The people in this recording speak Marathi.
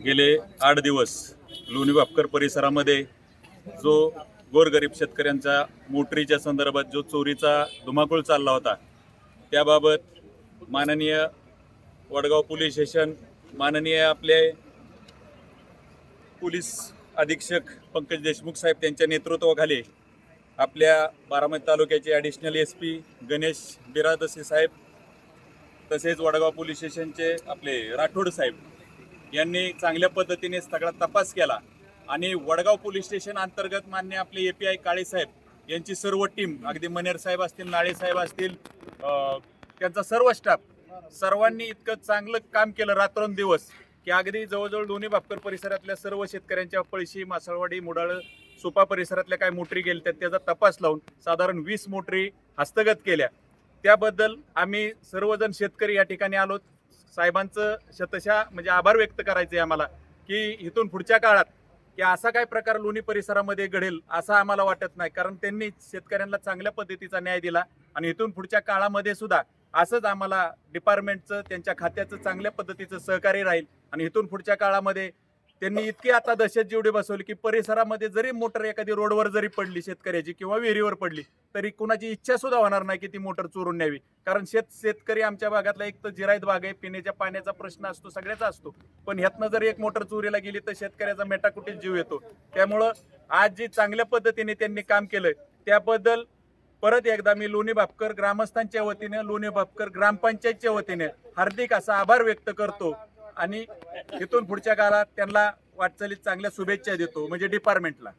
गेले आठ दिवस लोणी वापकर परिसरामध्ये जो गोरगरीब शेतकऱ्यांचा मोटरीच्या संदर्भात जो चोरीचा धुमाकूळ चालला होता त्याबाबत माननीय वडगाव पोलीस स्टेशन माननीय आपले पोलीस अधीक्षक पंकज देशमुख साहेब त्यांच्या नेतृत्वाखाली आपल्या बारामती तालुक्याचे additional S P Ganesh Biradsi साहेब तसेच वडगाव पोलीस स्टेशनचे आपले राठोड साहेब यांनी चांगल्या पद्धतीने सगळा तपास केला. आणि वडगाव पोलीस स्टेशन अंतर्गत मान्य आपले ए पी आय काळेसाहेब यांची सर्व टीम अगदी मनेर साहेब असतील नाळे साहेब असतील त्यांचा सर्व स्टाफ सर्वांनी इतकं चांगलं काम केलं रात्रंदिवस की अगदी जवळजवळ दोन्ही बापकर परिसरातल्या सर्व शेतकऱ्यांच्या पळशी मासळवाडी मुडाळ सोपा परिसरातल्या काय मोटरी गेल्या त्यात त्याचा तपास लावून साधारण वीस मोटरी हस्तगत केल्या. त्याबद्दल आम्ही सर्वजण शेतकरी या ठिकाणी आलोत. साहेबांचं शतशा म्हणजे आभार व्यक्त करायचे आम्हाला की इथून पुढच्या काळात की असा काय प्रकार लोणी परिसरामध्ये घडेल असं आम्हाला वाटत नाही. कारण त्यांनी शेतकऱ्यांना चांगल्या पद्धतीचा न्याय दिला आणि इथून पुढच्या काळामध्ये सुद्धा असंच आम्हाला डिपार्टमेंटचं त्यांच्या खात्याचं चांगल्या पद्धतीचं सहकार्य राहील. आणि इथून पुढच्या काळामध्ये त्यांनी इतकी आता दहशत जेवढी बसवली की परिसरामध्ये जरी मोटर एखादी रोडवर जरी पडली शेतकऱ्याची किंवा विहिरीवर पडली तरी कुणाची इच्छा सुद्धा होणार नाही की ती मोटर चोरून न्यावी. कारण शेत शेतकरी आमच्या भागातला एक तर जिरायत भाग आहे पिण्याच्या पाण्याचा प्रश्न असतो सगळ्याचा असतो. पण ह्यातनं जर एक मोटर चोरीला गेली तर शेतकऱ्याचा मेटाकुटीत जीव येतो. त्यामुळं आज जी चांगल्या पद्धतीने त्यांनी काम केलंय त्याबद्दल परत एकदा मी लोणी भापकर ग्रामस्थांच्या वतीने लोणी भापकर ग्रामपंचायतच्या वतीने हार्दिक असा आभार व्यक्त करतो. आणि इथून पुढच्या काळात त्यांना वाटचालीत चांगल्या शुभेच्छा देतो म्हणजे डिपार्टमेंटला